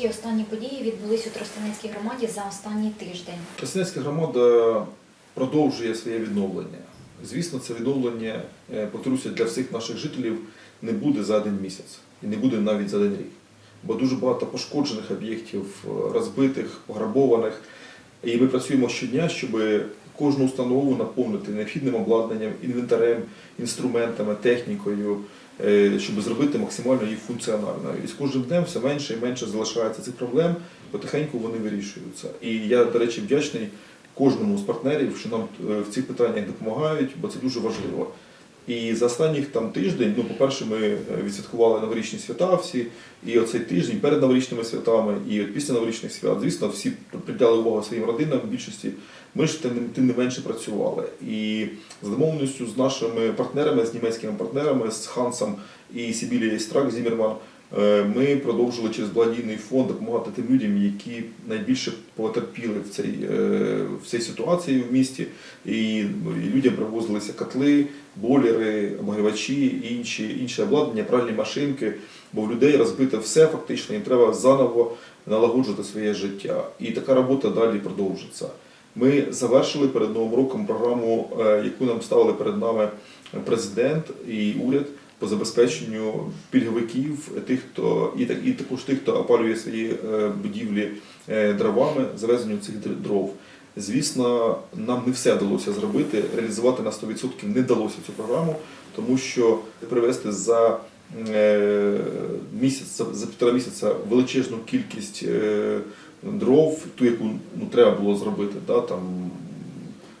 які останні події відбулись у Тростянецькій громаді за останній тиждень? Тростянецька громада продовжує своє відновлення. Звісно, це відновлення, е, повторюся, для всіх наших жителів не буде за один місяць і не буде навіть за один рік. Бо дуже багато пошкоджених об'єктів, е, розбитих, пограбованих. І ми працюємо щодня, щоб кожну установу наповнити необхідним обладнанням, інвентарем, інструментами, технікою, щоб зробити максимально її функціональною. І з кожним днем все менше і менше залишається цих проблем, потихеньку вони вирішуються. І я, до речі, вдячний кожному з партнерів, що нам е, в цих питаннях допомагають, бо це дуже важливо. І за останніх там тиждень, ну, по-перше, ми е, відсвяткували новорічні свята всі, і оцей тиждень перед новорічними святами, і після новорічних свят, звісно, всі приділяли увагу своїм родинам в більшості. Ми ж тим, тим не менше працювали. І за домовленістю з нашими партнерами, з німецькими партнерами, з Хансом і Сібілією Страк Зімерман, е, ми продовжили через благодійний фонд допомагати тим людям, які найбільше потерпіли в цій, е, в цій ситуації в місті. І, і людям привозилися котли, болери, обогрівачі, інші, інше обладнання, пральні машинки. Бо в людей розбите все фактично, їм треба заново налагоджувати своє життя. І така робота далі продовжиться. Ми завершили перед Новим роком програму, е, яку нам ставили перед нами президент і уряд по забезпеченню пільговиків, тих, хто і так і також тих, хто опалює свої е, будівлі е, дровами, завезенню цих дров. Звісно, нам не все вдалося зробити, реалізувати на 100% не вдалося цю програму, тому що привезти за місяць, за- півтора місяця величезну кількість дров, ту, яку ну, треба було зробити, да, там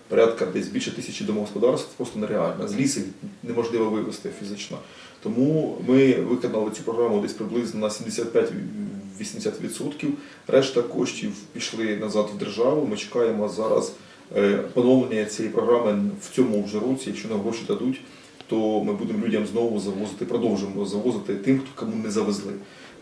порядка десь більше тисячі домогосподарств, просто нереально. З лісів неможливо вивезти фізично. Тому ми виконали цю програму десь приблизно на 75-80%. Решта коштів пішли назад в державу. Ми чекаємо зараз е, поновлення цієї програми в цьому вже році. Якщо нам гроші дадуть, то ми будемо людям знову завозити, продовжимо завозити тим, хто кому не завезли.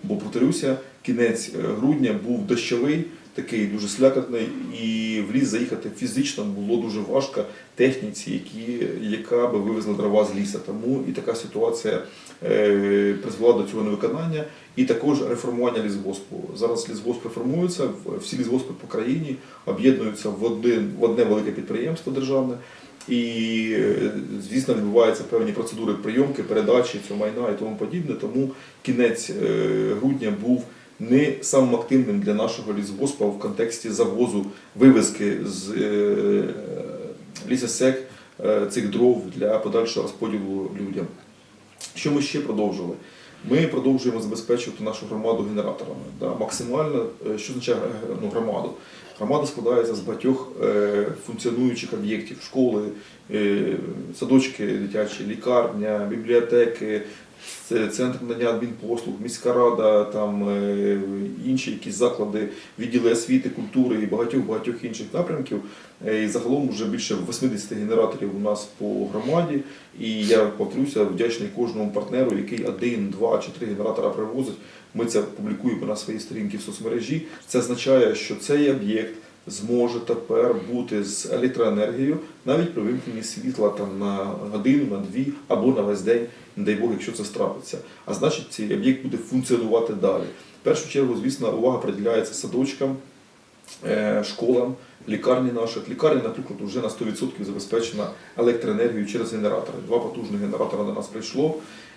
Бо повторюся, кінець е, грудня був дощовий, такий дуже слякотний, і в ліс заїхати фізично було дуже важко техніці, які, яка би вивезла дрова з ліса. Тому і така ситуація е, призвела до цього невиконання, і також реформування лісгоспу. Зараз лісгосп реформується, всі лісгоспи по країні об'єднуються в один в одне велике підприємство державне. І, е, звісно, відбуваються певні процедури прийомки, передачі цього майна і тому подібне. Тому кінець грудня був не самим активним для нашого лісгоспа в контексті завозу вивезки з е, лісосек е, цих дров для подальшого розподілу людям. Що ми ще продовжили? Ми продовжуємо забезпечувати нашу громаду генераторами. Да, максимально, е, що означає ну, громаду? Громада складається з багатьох функціонуючих об'єктів, школи, садочки дитячі, лікарня, бібліотеки, це центр надання адмінпослуг, міська рада, там е, інші якісь заклади, відділи освіти, культури і багатьох багатьох інших напрямків. Е, І загалом вже більше 80 генераторів у нас по громаді. І я повторюся, вдячний кожному партнеру, який один, два чи три генератора привозить. Ми це публікуємо на своїй сторінці в соцмережі. Це означає, що цей об'єкт зможе тепер бути з електроенергією навіть при вимкненні світла там на годину, на дві або на весь день, не дай Бог, якщо це страпиться. А значить, цей об'єкт буде функціонувати далі. В першу чергу, звісно, увага приділяється садочкам, е, школам, лікарні наших. Лікарня, наприклад, вже на 100% забезпечена електроенергією через генератори. Два потужних генератора до нас прийшло.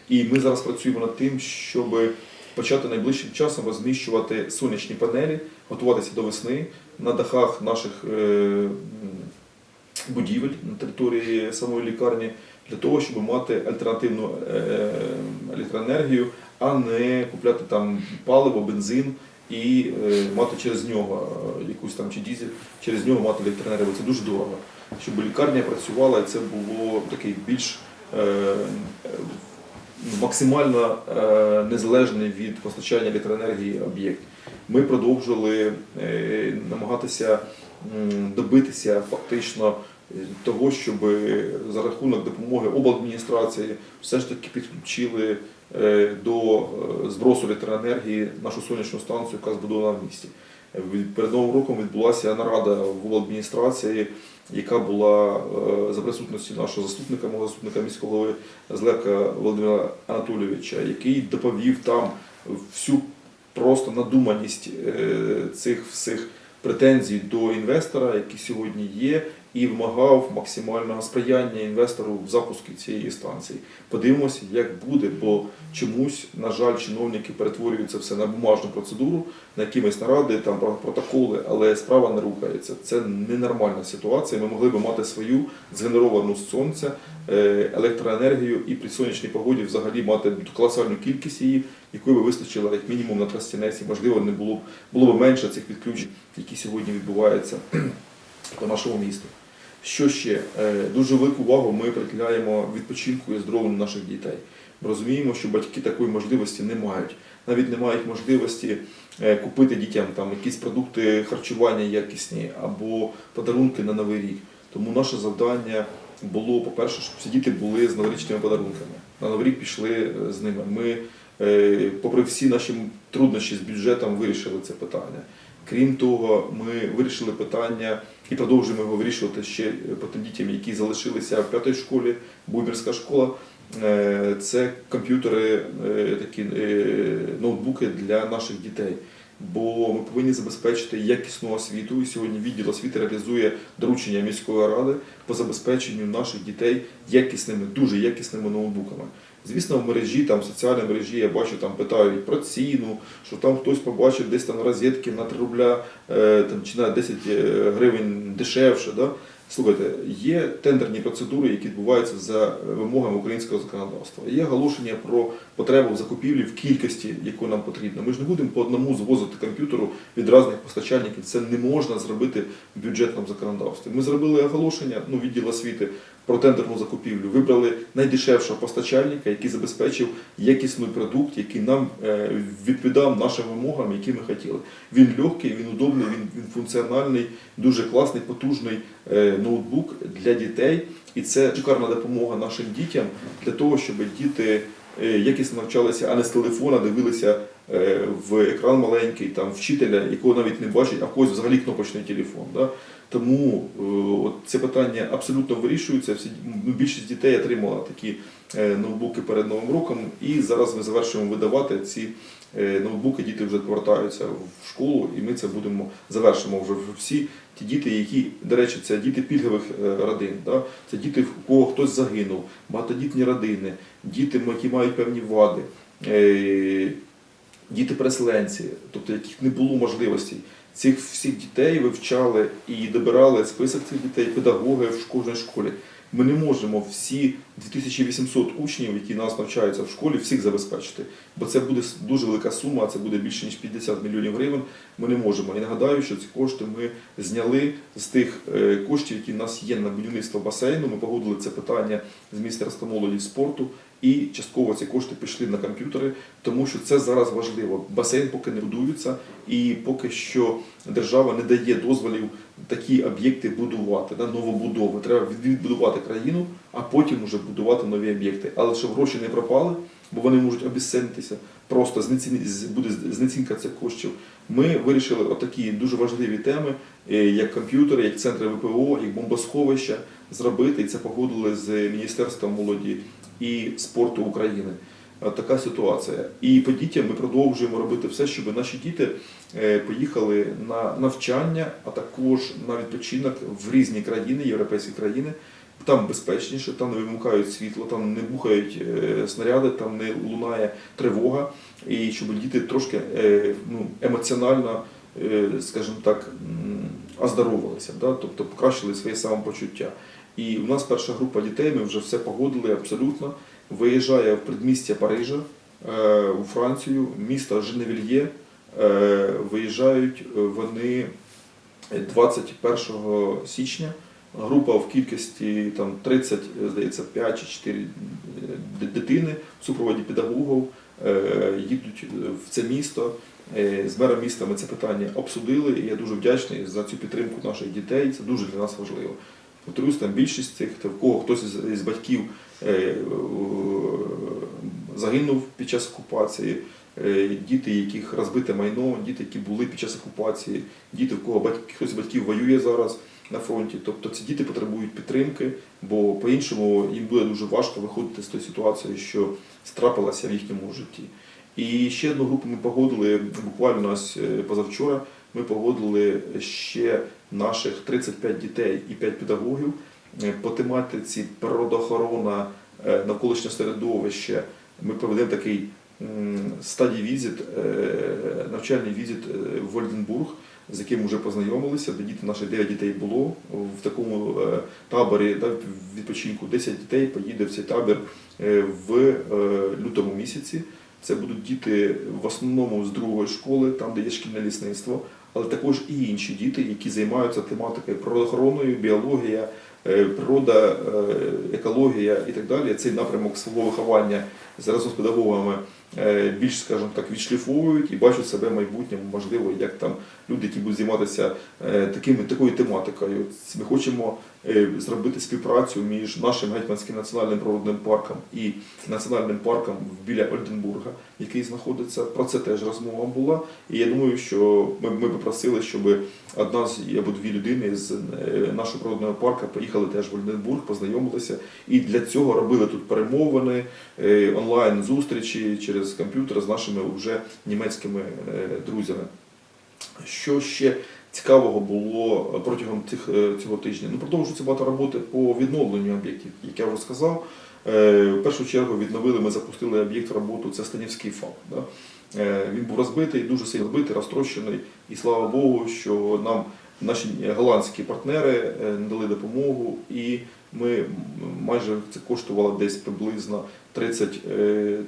І ми зараз працюємо над тим, щоб почати найближчим часом розміщувати сонячні панелі, готуватися до весни на дахах наших е, будівель на території самої лікарні для того, щоб мати альтернативну е, електроенергію, а не купляти там паливо, бензин і е, мати через нього е, якусь там чи дізель, через нього мати електроенергію. Це дуже дорого. Щоб лікарня працювала, і це було такий більш е, е, максимально е, незалежний від постачання електроенергії об'єкт. Ми продовжили е, намагатися добитися фактично е, того, щоб за рахунок допомоги обладміністрації все ж таки підключили е, до е, збросу електроенергії нашу сонячну станцію, яка збудована в місті. Е, Перед новим роком відбулася нарада в обладміністрації, яка була е, за присутності нашого заступника, мого заступника міського голови Злека Володимира Анатолійовича, який доповів там всю просто надуманість е, цих всіх претензій до інвестора, які сьогодні є, і вимагав максимального сприяння інвестору в запуску цієї станції. Подивимося, як буде, бо чомусь, на жаль, чиновники перетворюють це все на бумажну процедуру, на якимись наради, там про- протоколи, але справа не рухається. Це ненормальна ситуація. Ми могли би мати свою згенеровану з сонця е, електроенергію і при сонячній погоді взагалі мати колосальну кількість її, якої би вистачило як мінімум на Тростянець, і можливо не було б було б менше цих відключень, які сьогодні відбуваються по нашому місту. Що ще? Е, Дуже велику увагу ми приділяємо відпочинку і здоров'ю наших дітей. Ми розуміємо, що батьки такої можливості не мають. Навіть не мають можливості е, купити дітям там якісь продукти харчування якісні або подарунки на новий рік. Тому наше завдання було, по-перше, щоб всі діти були з новорічними подарунками. На новий рік пішли е, з ними. Ми, попри всі наші труднощі з бюджетом, вирішили це питання. Крім того, ми вирішили питання і продовжуємо його вирішувати ще по тим дітям, які залишилися в п'ятій школі, Бубірська школа. Е, Це комп'ютери, е, такі е, ноутбуки для наших дітей. Бо ми повинні забезпечити якісну освіту. І сьогодні відділ освіти реалізує доручення міської ради по забезпеченню наших дітей якісними, дуже якісними ноутбуками. Звісно, в мережі, там в соціальній мережі я бачу, там питають про ціну, що там хтось побачив десь там розетки на 3 рубля е, там, чи на 10 е, гривень дешевше. Да? Слухайте, є тендерні процедури, які відбуваються за вимогами українського законодавства. Є оголошення про потребу в закупівлі в кількості, яку нам потрібно. Ми ж не будемо по одному звозити комп'ютеру від різних постачальників. Це не можна зробити в бюджетному законодавстві. Ми зробили оголошення, ну відділ освіти про тендерну закупівлю. Вибрали найдешевшого постачальника, який забезпечив якісний продукт, який нам е, відповідав нашим вимогам, які ми хотіли. Він легкий, він удобний, він, функціональний, дуже класний, потужний е, ноутбук для дітей. І це шикарна допомога нашим дітям для того, щоб діти е, якісно навчалися, а не з телефона дивилися в екран маленький, там вчителя, якого навіть не бачать, а когось взагалі кнопочний телефон. Да? Тому е, от це питання абсолютно вирішується. Всі ну, більшість дітей отримала такі е, ноутбуки перед новим роком, і зараз ми завершуємо видавати ці е, ноутбуки. Діти вже повертаються в школу, і ми це будемо завершимо вже всі ті діти, які, до речі, це діти пільгових родин. Да? Це діти, у кого хтось загинув, багатодітні родини, діти, які мають певні вади. Діти-переселенці, тобто яких не було можливостей. Цих всіх дітей вивчали і добирали список цих дітей, педагоги в кожній школі. Ми не можемо всі 2800 учнів, які нас навчаються в школі, всіх забезпечити, бо це буде дуже велика сума, це буде більше ніж 50 мільйонів гривень. Ми не можемо. І нагадаю, що ці кошти ми зняли з тих е, коштів, які в нас є на будівництво басейну. Ми погодили це питання з міністерства молоді спорту. І частково ці кошти пішли на комп'ютери, тому що це зараз важливо. Басейн поки не будується, і поки що держава не дає дозволів такі об'єкти будувати, да, новобудови. Треба відбудувати країну, а потім вже будувати нові об'єкти. Але щоб гроші не пропали, бо вони можуть обіцянитися, просто буде знецінка цих коштів. Ми вирішили отакі дуже важливі теми, е, як комп'ютери, як центри ВПО, як бомбосховища зробити. І це погодили з Міністерством молоді і спорту України. Е, Така ситуація. І по дітям ми продовжуємо робити все, щоб наші діти е, поїхали на навчання, а також на відпочинок в різні країни, європейські країни. Там безпечніше, там не вимикають світло, там не бухають е, снаряди, там не лунає тривога, і щоб діти трошки ну, емоціонально, скажімо так, оздоровилися, да? тобто покращили своє самопочуття. І у нас перша група дітей, ми вже все погодили абсолютно. Виїжджає в предмістя Парижа е, у Францію, місто Женевільє. Е, Виїжджають вони 21 січня. Група в кількості там 30, здається, 5 чи 4 дитини в супроводі педагогів е, їдуть в це місто. Е, З мером міста ми це питання обсудили, і я дуже вдячний за цю підтримку наших дітей. Це дуже для нас важливо. Повторюсь, там більшість цих, в кого хтось із, батьків е, загинув під час окупації, е, діти, яких розбите майно, діти, які були під час окупації, діти, в кого батьки, хтось з батьків воює зараз на фронті. Тобто ці діти потребують підтримки, бо по-іншому їм буде дуже важко виходити з тої ситуації, що страпилася в їхньому житті. І ще одну групу ми погодили буквально ось е, позавчора. Ми погодили ще наших 35 дітей і 5 педагогів е, по тематиці природоохорона е, навколишнє середовище. Ми проведемо такий стадій візит, е, навчальний візит в Ольденбург, з яким вже познайомилися, де діти наші 9 дітей було в такому таборі відпочинку. 10 дітей поїде в цей табір в лютому місяці. Це будуть діти в основному з другої школи, там де є шкільне лісництво, але також і інші діти, які займаються тематикою природоохороною, біологія, е, природа, е, екологія і так далі. Цей напрямок свого виховання разом з педагогами більш, скажімо так, відшліфовують і бачать себе в майбутньому, можливо, як там люди, які будуть займатися е, такими такою тематикою. Ми хочемо е, зробити співпрацю між нашим гетьманським національним природним парком і національним парком біля Ольденбурга, який знаходиться. Про це теж розмова була. І я думаю, що ми, ми попросили, щоб одна з або дві людини з е, нашого природного парку поїхали теж в Ольденбург, познайомилися. І для цього робили тут перемовини, е, онлайн зустрічі через комп'ютер з нашими вже німецькими е, друзями. Що ще цікавого було протягом цих, е, цього тижня? Ну, продовжується багато роботи по відновленню об'єктів, як я вже сказав. Е, В першу чергу відновили, ми запустили об'єкт в роботу, це Станівський ФАП. Да? Він був розбитий, дуже сильно розбитий, розтрощений. І слава Богу, що нам наші голландські партнери надали допомогу, і ми майже це коштувало десь приблизно 30, е,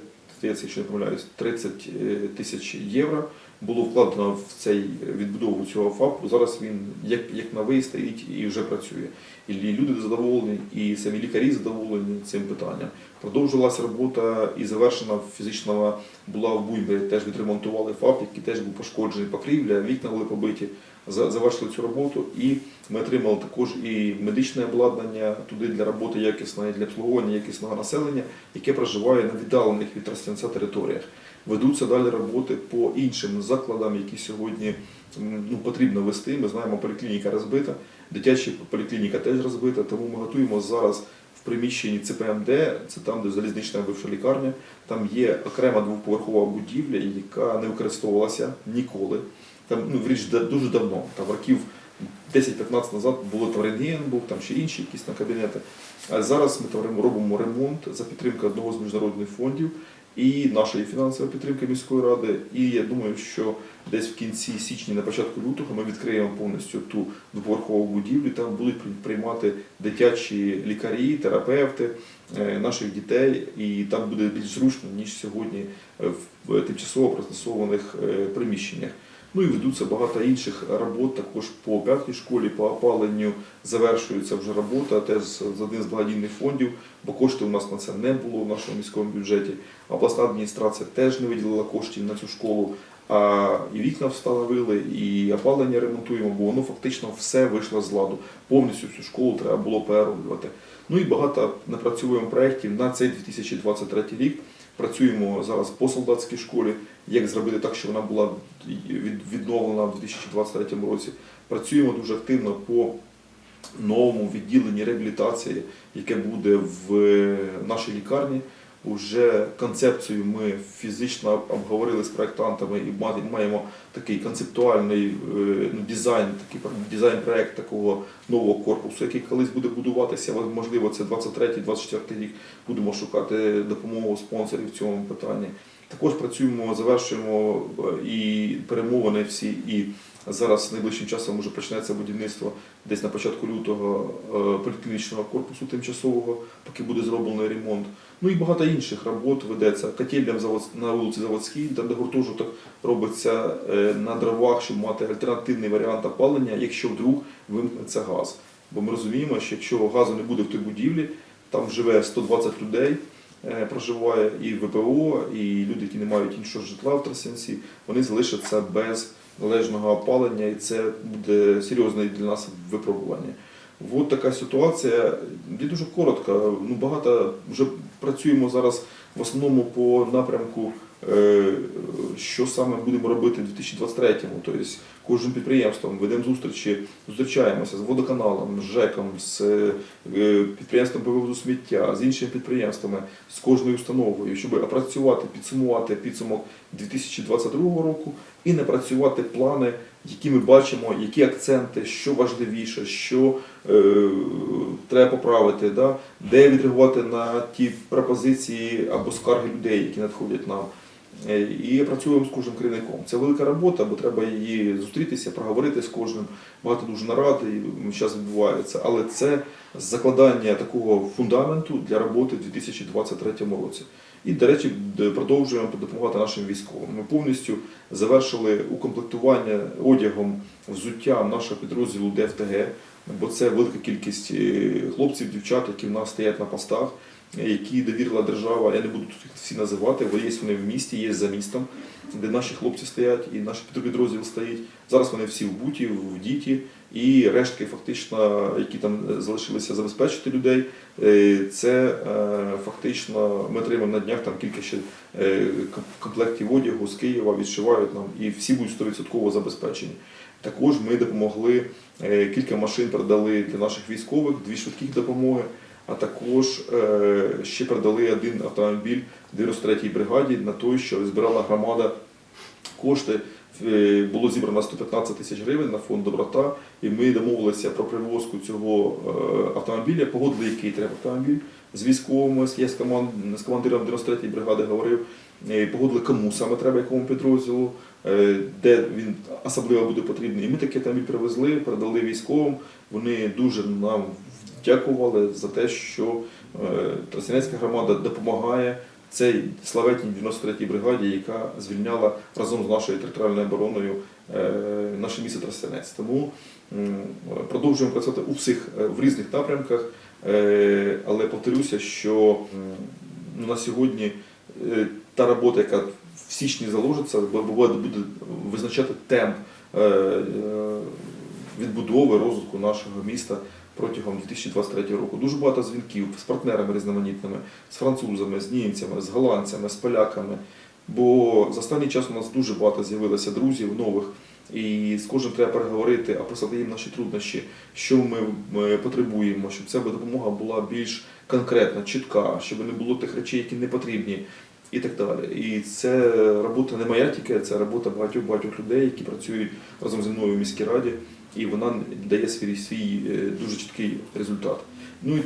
здається, якщо не помиляюсь, 30 е, тисяч євро було вкладено в цей відбудову цього ФАПу. Зараз він як, як новий стоїть і вже працює. І люди задоволені, і самі лікарі задоволені цим питанням. Продовжилася робота і завершена фізична була в Буйбі. Теж відремонтували ФАП, який теж був пошкоджений покрівля, вікна були побиті. Завершили цю роботу, і ми отримали також і медичне обладнання туди для роботи якісної, для обслуговування якісного населення, яке проживає на віддалених від Тростянця територіях. Ведуться далі роботи по іншим закладам, які сьогодні ну, потрібно вести. Ми знаємо, поліклініка розбита, дитяча поліклініка теж розбита, тому ми готуємо зараз в приміщенні ЦПМД, це там, де залізнична бивша лікарня. Там є окрема двоповерхова будівля, яка не використовувалася ніколи. Там ну, річ дуже давно, там років 10-15 назад було там рентген, був там ще інші якісь там кабінети. А зараз ми там робимо ремонт за підтримки одного з міжнародних фондів і нашої фінансової підтримки міської ради. І я думаю, що десь в кінці січня, на початку лютого, ми відкриємо повністю ту двоповерхову будівлю. Там будуть приймати дитячі лікарі, терапевти е, наших дітей, і там буде більш зручно ніж сьогодні е, в тимчасово пристосованих е, приміщеннях. Ну і ведуться багато інших робот також по п'ятій школі, по опаленню завершується вже робота теж з одним з благодійних фондів, бо коштів у нас на це не було в нашому міському бюджеті. Обласна адміністрація теж не виділила коштів на цю школу. А і вікна встановили, і опалення ремонтуємо, бо воно фактично все вийшло з ладу. Повністю цю школу треба було перероблювати. Ну і багато напрацьовуємо проєктів на цей 2023 рік. Працюємо зараз по солдатській школі, як зробити так, щоб вона була від- відновлена в 2023 році. Працюємо дуже активно по новому відділенні реабілітації, яке буде в нашій лікарні. Уже концепцію ми фізично обговорили з проєктантами і ма- маємо такий концептуальний е, ну, дизайн, такий дизайн проєкт такого нового корпусу, який колись буде будуватися. Можливо, це 23-24 рік будемо шукати допомогу спонсорів в цьому питанні. Також працюємо, завершуємо е, і перемовини всі, і зараз найближчим часом вже почнеться будівництво десь на початку лютого е, поліклінічного корпусу тимчасового, поки буде зроблений ремонт. Ну і багато інших робот ведеться. Котельня на вулиці Заводській, там де гуртожиток робиться е, на дровах, щоб мати альтернативний варіант опалення, якщо вдруг вимкнеться газ. Бо ми розуміємо, що якщо газу не буде в тій будівлі, там живе 120 людей, е, проживає і ВПО, і люди, які не мають іншого житла в Тростянці, вони залишаться без належного опалення, і це буде серйозне для нас випробування. От така ситуація. Я дуже коротко. Ну багато вже працюємо зараз в основному по напрямку е, що саме будемо робити в 2023-му. Тобто кожним підприємством ведемо зустрічі, зустрічаємося з водоканалом, з ЖЕКом, з е, підприємством по вивозу сміття, з іншими підприємствами, з кожною установою, щоб опрацювати, підсумувати підсумок 2022 року і напрацювати плани, які ми бачимо, які акценти, що важливіше, що е, треба поправити, да? де відреагувати на ті пропозиції або скарги людей, які надходять нам. Е, І працюємо з кожним керівником. Це велика робота, бо треба її зустрітися, проговорити з кожним. Багато дуже нарад зараз відбувається. Але це закладання такого фундаменту для роботи в 2023 році. І, до речі, продовжуємо допомагати нашим військовим. Ми повністю завершили укомплектування одягом, взуттям нашого підрозділу ДФТГ, бо це велика кількість е, хлопців, дівчат, які в нас стоять на постах, які довірила держава. Я не буду тут їх всі називати, бо є вони в місті, є за містом, де наші хлопці стоять і наш підрозділ стоїть. Зараз вони всі в буті, в діті, і рештки, фактично, які там залишилися забезпечити людей. Е, Це е, фактично ми отримаємо на днях там кілька ще е, комплектів одягу з Києва, відшивають нам, і всі будуть 100% забезпечені. Також ми допомогли, кілька машин передали для наших військових, дві швидких допомоги, а також е, ще передали один автомобіль 93-й бригаді на той, що збирала громада кошти. Е, Було зібрано 115 тисяч гривень на фонд доброта, і ми домовилися про привозку цього е, автомобіля, погодили, який треба автомобіль з військовими. Я з, команд, з командиром 93-ї бригади говорив, е, погодили, кому саме треба, якому підрозділу, е, де він особливо буде потрібний. І ми такий автомобіль привезли, передали військовим. Вони дуже нам дякували за те, що е, Тростянецька громада допомагає цей славетній 93-й бригаді, яка звільняла разом з нашою територіальною обороною наше місто Тростянець. Тому продовжуємо працювати у всіх в різних напрямках, але повторюся, що ну, на сьогодні е, та робота, яка в січні заложиться, буде визначати темп е, е, відбудови розвитку нашого міста протягом 2023 року. Дуже багато дзвінків з партнерами різноманітними, з французами, з німцями, з голландцями, з поляками. Бо за останній час у нас дуже багато з'явилося друзів нових, і з кожним треба переговорити, описати їм наші труднощі, що ми, ми потребуємо, щоб ця допомога була більш конкретна, чітка, щоб не було тих речей, які не потрібні. І так далі. І це робота не моя тільки, це робота багатьох багатьох людей, які працюють разом зі мною в міській раді, і вона дає свій, свій е, дуже чіткий результат. Ну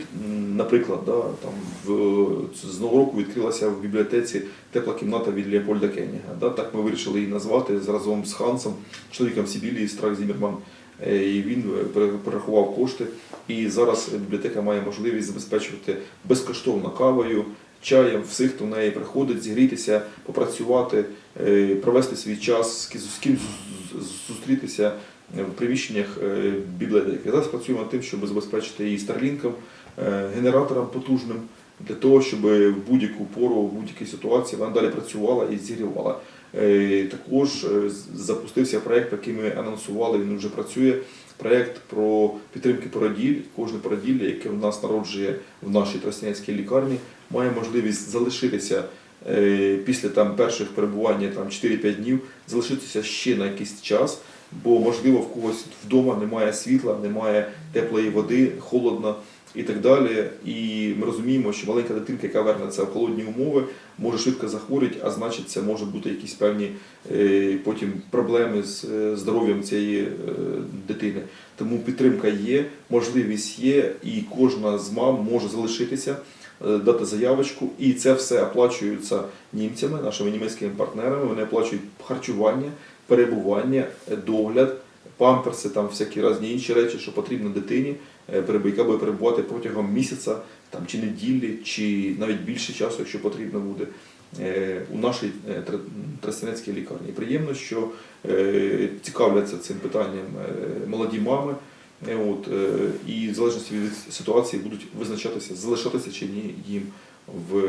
наприклад, да, там в, з нового року відкрилася в бібліотеці тепла кімната від Леопольда Кенніга. Да, так ми вирішили її назвати разом з Хансом, чоловіком Сібілії, Страх Зімерман. Е, І він е, перерахував кошти. І зараз бібліотека має можливість забезпечувати безкоштовно кавою, чаєм всіх, хто в неї приходить, зігрітися, попрацювати, е, провести свій час, з ким зустрітися в приміщеннях е, бібліотеки. Зараз працюємо над тим, щоб забезпечити її старлінком, е, генератором потужним, для того, щоб в будь-яку пору, в будь-якій ситуації вона далі працювала і зігрівала. Е, Також запустився проєкт, який ми анонсували, він вже працює. Проєкт про підтримки породіль. Кожне породілля, яке в нас народжує в нашій Тростянецькій лікарні, має можливість залишитися після там перших перебування там 4-5 днів, залишитися ще на якийсь час, бо можливо в когось вдома немає світла, немає теплої води, холодно і так далі. І ми розуміємо, що маленька дитинка, яка вернеться в холодні умови, може швидко захворіти, а значить, це може бути якісь певні е, потім проблеми з е, здоров'ям цієї е, дитини. Тому підтримка є, можливість є, і кожна з мам може залишитися, дати заявочку, і це все оплачується німцями, нашими німецькими партнерами. Вони оплачують харчування, перебування, е, догляд, памперси, там всякі різні інші речі, що потрібно дитині, е, яка буде перебувати протягом місяця там, чи неділі, чи навіть більше часу, якщо потрібно буде. е, У нашій Тростянецькій лікарні. Приємно, що цікавляться цим питанням молоді мами, От, і в залежності від ситуації будуть визначатися, залишатися чи ні їм в,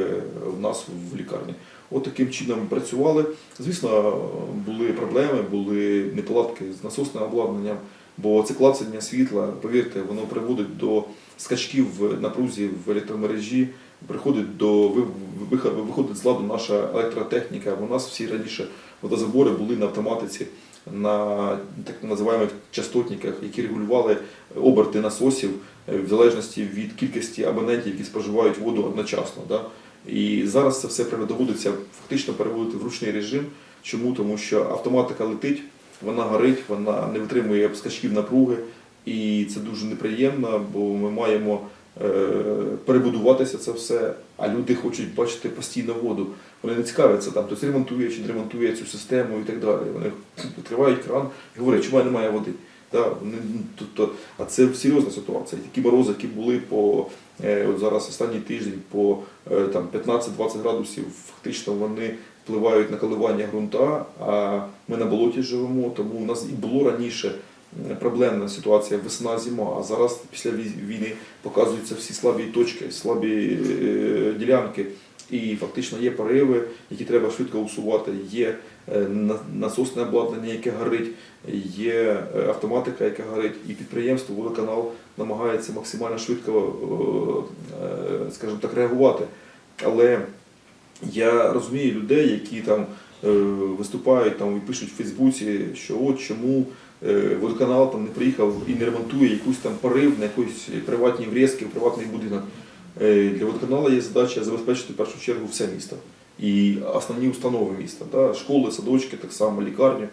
в нас в лікарні. От таким чином працювали. Звісно, були проблеми, були неполадки з насосним обладнанням, бо це клацання світла, повірте, воно приводить до скачків в напрузі в електромережі. приходить до ви- виходить з ладу наша електротехніка. У нас всі раніше водозабори були на автоматиці, на так називаємих частотниках, які регулювали оберти насосів в залежності від кількості абонентів, які споживають воду одночасно. Да? І зараз це все доводиться фактично переводити в ручний режим. Чому? Тому що автоматика летить, вона горить, вона не витримує скачків напруги, і це дуже неприємно, бо ми маємо е, перебудуватися це все, а люди хочуть бачити постійно воду. Вони не цікавляться там, хтось ремонтує чи не ремонтує цю систему і так далі. Вони відкривають кран і говорять, чому немає води. Да, ну, тобто, а це серйозна ситуація. Такі морози, які були по е, от зараз останній тиждень по е, там 15-20 градусів, фактично вони впливають на коливання ґрунта. А ми на болоті живемо, тому у нас і було раніше е, проблемна ситуація весна-зима. А зараз після вій- війни показуються всі слабі точки, слабі ділянки. І фактично є пориви, які треба швидко усувати, є насосне обладнання, яке горить, є е, автоматика, яка горить, і підприємство водоканал намагається максимально швидко, е, е, скажімо так, реагувати. Але я розумію людей, які там е, виступають там і пишуть в Фейсбуці, що от чому е, водоканал там не приїхав і не ремонтує якусь там порив на якоїсь приватній врізки, приватний будинок. Е, Для водоканалу є задача забезпечити в першу чергу все місто і основні установи міста, да, школи, садочки, так само лікарню,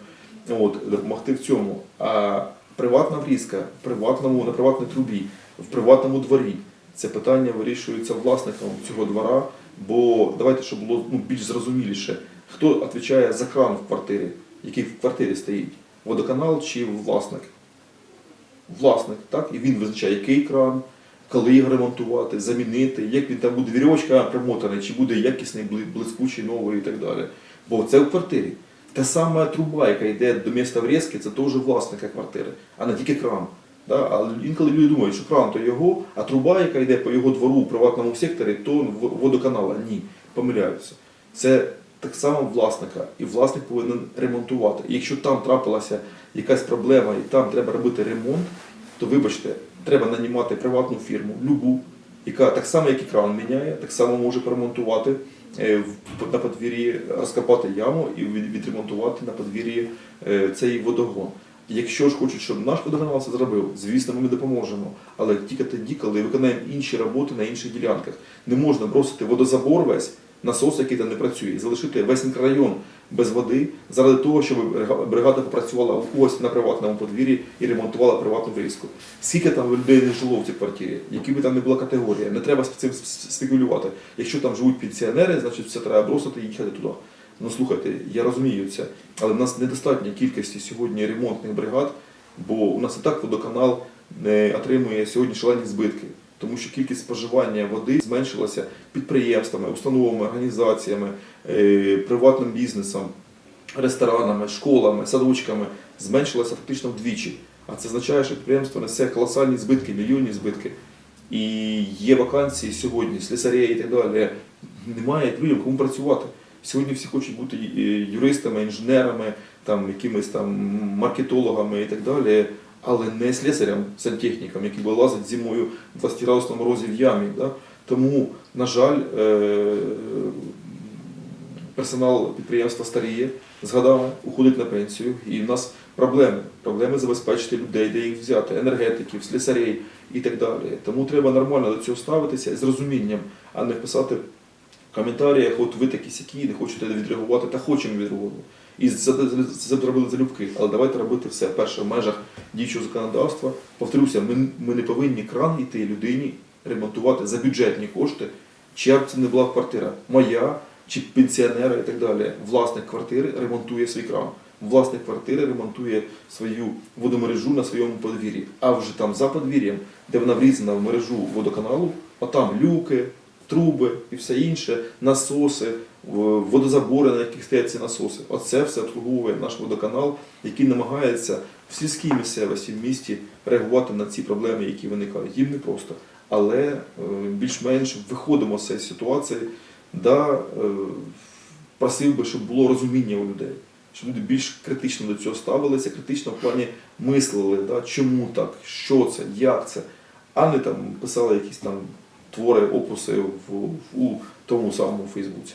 от, допомогти в цьому. А приватна врізка приватному, на приватній трубі, в приватному дворі. Це питання вирішується власником цього двора, бо давайте, щоб було ну, більш зрозуміліше, хто відповідає за кран в квартирі, який в квартирі стоїть, водоканал чи власник? Власник, так? І він визначає, який кран, коли його ремонтувати, замінити, як він там буде вірьовочка примотана, чи буде якісний, блискучий, новий і так далі. Бо це в квартирі. Та сама труба, яка йде до міста врізки, це теж власника квартири, а не тільки кран. Да? А інколи люди думають, що кран то його, а труба, яка йде по його двору у приватному секторі, то водоканала. Ні, помиляються. Це так само власника, і власник повинен ремонтувати. І якщо там трапилася якась проблема і там треба робити ремонт, то вибачте, треба нанімати приватну фірму, любу, яка так само, як і кран міняє, так само може поремонтувати е, на подвір'ї, розкопати яму і відремонтувати на подвір'ї е, цей водогон. Якщо ж хочуть, щоб наш водоканал це зробив, звісно, ми допоможемо. Але тільки тоді, коли виконаємо інші роботи на інших ділянках. Не можна бросити водозабор весь, насос, який там не працює, і залишити весь мікрорайон без води заради того, щоб бригада попрацювала у когось на приватному подвір'ї і ремонтувала приватну вирізку. Скільки там людей не жило в цій квартирі, які би там не була категорія, не треба з цим спекулювати. Якщо там живуть пенсіонери, значить все треба бросити і їхати туди. Ну слухайте, я розумію це, але в нас недостатня кількості сьогодні ремонтних бригад, бо у нас і так водоканал не отримує сьогодні шалені збитки, тому що кількість споживання води зменшилася підприємствами, установами, організаціями, е, приватним бізнесом, ресторанами, школами, садочками зменшилася фактично вдвічі. А це означає, що підприємство несе колосальні збитки, мільйонні збитки. І є вакансії сьогодні, слесарі і так далі. Немає людям кому працювати. Сьогодні всі хочуть бути е, юристами, інженерами, там, якимись там маркетологами і так далі, але не слесарям, сантехнікам, які лазити зимою в 20 градусному морозі в ямі. Да? Тому, на жаль, е, персонал підприємства старіє з уходить на пенсію, і в нас проблеми. Проблеми забезпечити людей, де їх взяти, енергетиків, слесарей і так далі. Тому треба нормально до цього ставитися з розумінням, а не писати в коментарях, от ви такі сякі, не хочете відреагувати, та хочемо відреагувати. І це, це, зробили залюбки. Але давайте робити все перше в межах діючого законодавства. Повторюся, ми, ми не повинні кран йти людині ремонтувати за бюджетні кошти, чия б це не була квартира, моя чи пенсіонера і так далі. Власник квартири ремонтує свій кран. Власник квартири ремонтує свою водомережу на своєму подвір'ї. А вже там за подвір'ям, де вона врізана в мережу водоканалу, отам люки, труби і все інше, насоси, водозабори, на яких стоять ці насоси. Оце все обслуговує наш водоканал, який намагається в сільській місцевості в місті реагувати на ці проблеми, які виникають. Їм непросто. Але е, більш-менш виходимо з цієї ситуації. Да, е, просив би, щоб було розуміння у людей, щоб люди більш критично до цього ставилися, критично в плані мислили, да, чому так, що це, як це, а не там писали якісь там твори, опуси в, в- у тому самому Фейсбуці.